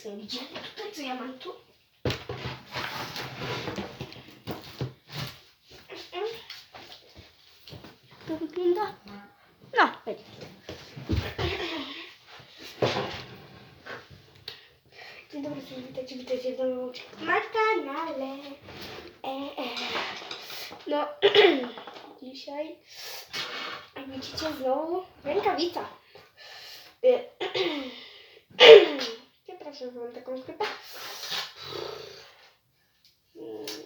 sobie widzimy. Tutaj co ja mam tu? Jak to wygląda? No, będzie. Dzień dobry, cześć, witajcie, witajcie w domu na kanale. E, e. No, dzisiaj, jak widzicie, znowu rękawica. Przepraszam, że mam taką chrypę.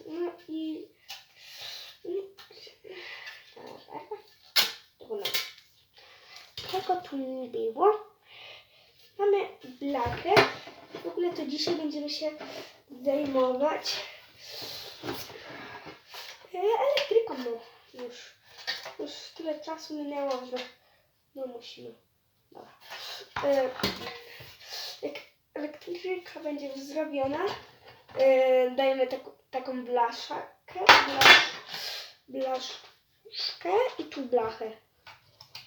No i... Dobra. Tego tu nie było. Mamy blachę. W ogóle to dzisiaj będziemy się zajmować e, elektryką. No, już, już tyle czasu minęło, że no musimy. Dobra. E, elektryka będzie zrobiona, e, dajemy taką, taką blaszakę, blasz, blaszkę i tu blachę.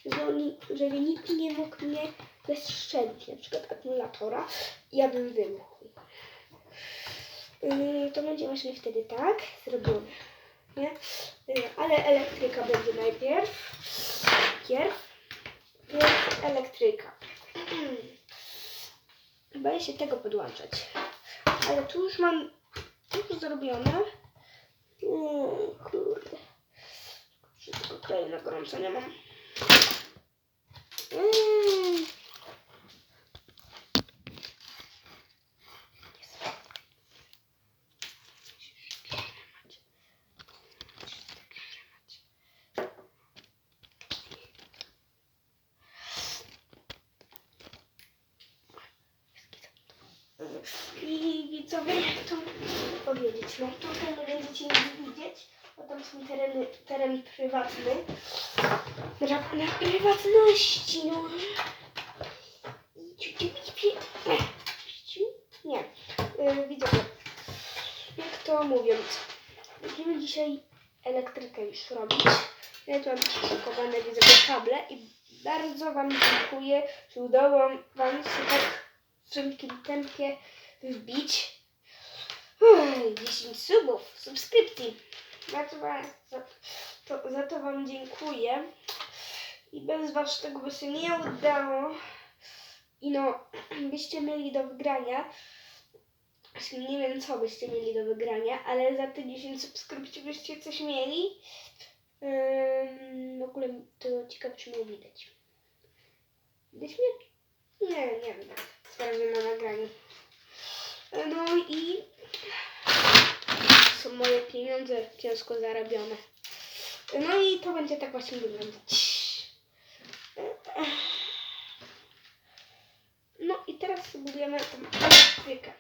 Żeby, żeby nikt nie mógł mnie zestrzelić, na przykład akumulatora, ja bym wybuchł. Yy, to będzie właśnie wtedy tak zrobione. Nie? Yy, ale elektryka będzie najpierw. Pierw. Pierw elektryka. Boję się tego podłączać. Ale tu już mam już zrobione. Yy, kurde. Wszystko kleję na gorąco nie mam. Yy. I widzowie, jak to powiedzieć, no tutaj nie będziecie nic widzieć, bo tam są tereny, teren prywatny. Drap na prywatności, no. Nie. Yy, widzowie, jak to mówiąc, będziemy dzisiaj elektrykę już robić. Ja tu mam przyszykowane widzowie kable i bardzo Wam dziękuję, że udało Wam się tak w szybkim tempie wbić. Uff, 10 subów, subskrypcji. Bardzo wam, za, to, za to Wam dziękuję. I bez Was tego by się nie udało. I no, byście mieli do wygrania. Nie wiem, co byście mieli do wygrania, ale za te 10 subskrypcji byście coś mieli. Ym, w ogóle to ciekawe, czy mnie widać. Widać mnie? Nie, nie wiem. Sprawdzę na nagraniu. No i są moje pieniądze ciężko zarobione. No i to będzie tak właśnie wyglądać. No i teraz budujemy tą elektrykę.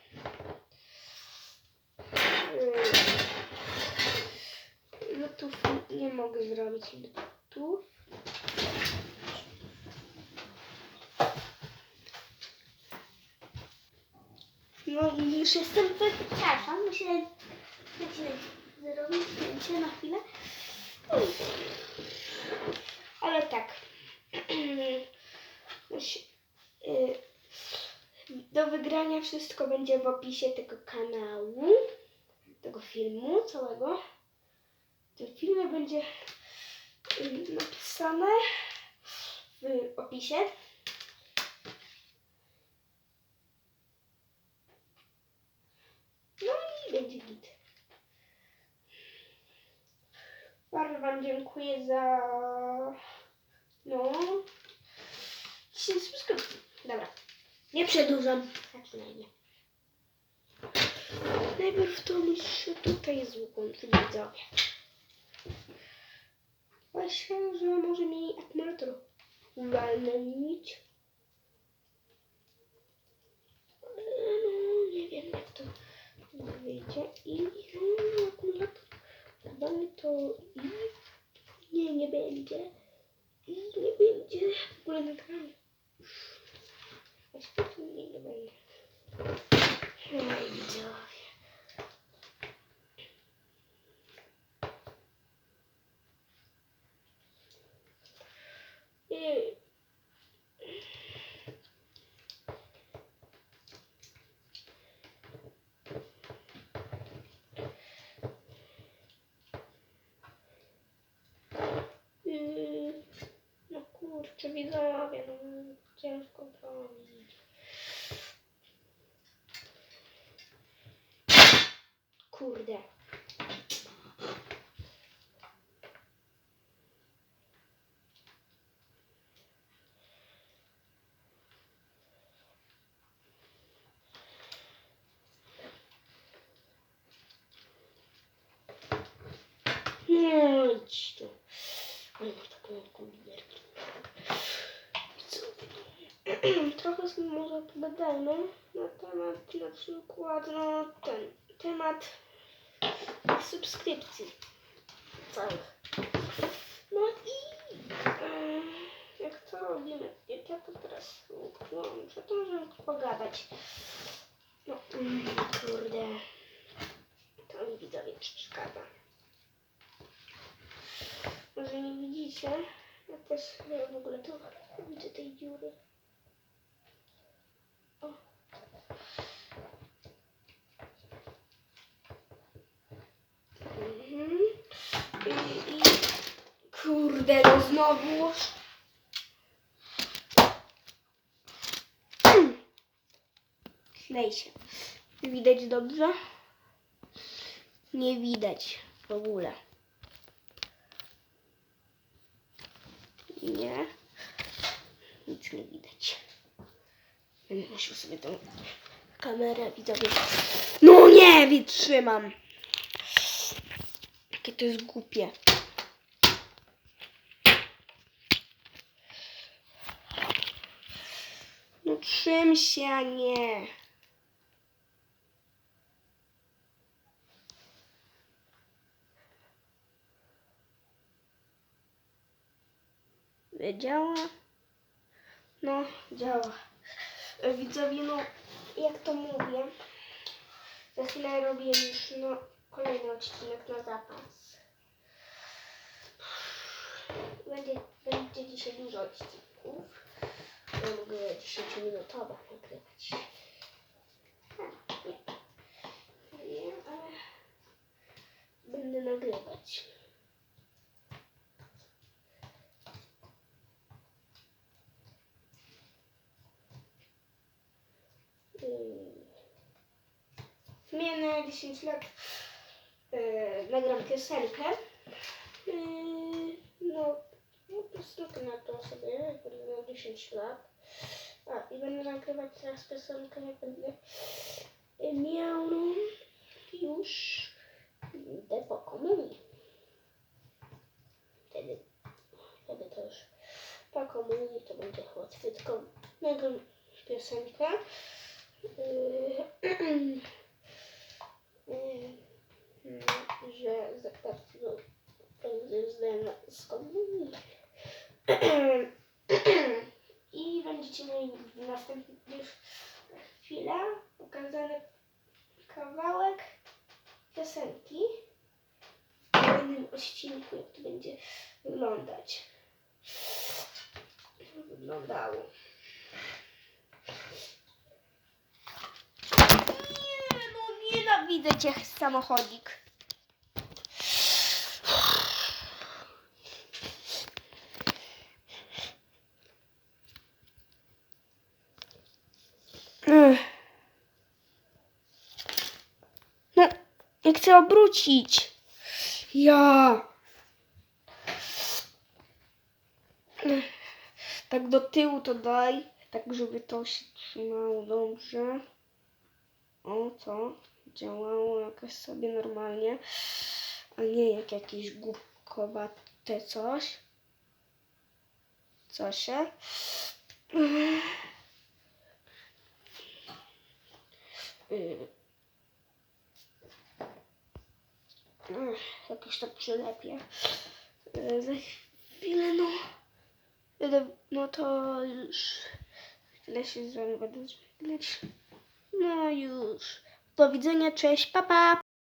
Lotów nie mogę zrobić lotów. No i już jestem przepraszam, muszę muszę zrobić zdjęcie na chwilę. Ale tak. Y, Do wygrania wszystko będzie w opisie tego kanału, tego filmu całego. W tym filmie będzie y, napisane w opisie. No i będzie git. Bardzo Wam dziękuję za. No. 10 subskrypcji. Dobra. Nie przedłużam. Zaczynajmy. Najpierw to muszę tutaj złączyć widzowie. Właśnie, że może mi akumulator uwalnić. No, nie wiem jak to wyjdzie. I no, akumulator chyba mi to i nie, nie będzie. I nie będzie w ogóle nagrania. Właściwie to nie, nie będzie. Ej, widzowie. I Kurczę, widzowie, no ciężko. Kurde. No idź tu. Ale masz taką kulierkę. Co ty? Trochę może opowiadajmy na temat na przykład, no ten temat subskrypcji całych. No i jak to robimy? Jak ja to teraz muszę to możemy pogadać. No kurde. To mi widzowie przeszkadza. Może nie widzicie? Ja też e, w ogóle tu widzę tej dziury. O. Mhm. Kurde, no znowu. Klej się. Widać dobrze? Nie widać w ogóle. Nie. Nic nie widać. Będę sobie tą kamerę widzowie. No nie wytrzymam. To jest głupie. No czym się, nie. Działa? No, działa. E, Widzowie, no, jak to mówię, za chwilę robię już no, kolejny odcinek na zapas. Będzie, będzie dzisiaj dużo odcinków. Ja mogę 10-minutowe nagrywać. A, nie. Nie, ale będę nagrywać. Zmienę 10 lat nagram piosenkę. Yy, no, no po prostu na to sobie, jak będę miał 10 lat. A, i będę nagrywać teraz piosenkę, jak będę miał już idę po komunii. Wtedy, wtedy to już po komunii to będzie łatwiej, tylko nagram piosenkę. Yy, yy, że zakładam prędzej zdania z komunii. I będziecie mieli w następnych chwilach pokazany kawałek piosenki w kolejnym odcinku, jak to będzie wyglądać. Wyglądało. Nie, no nienawidzę cię samochodzik. Ech. No, ja chcę obrócić. Ja. Tak do tyłu to daj, tak żeby to się trzymało dobrze. O, co? Działało jakoś sobie normalnie, a nie jak jakieś głupkowate coś. Co się? Yy. Jakoś to przylepię. Yy, Za chwilę, no. No to już chwilę się z wami będę żegnać. No już. Do widzenia, cześć, papa. Pa.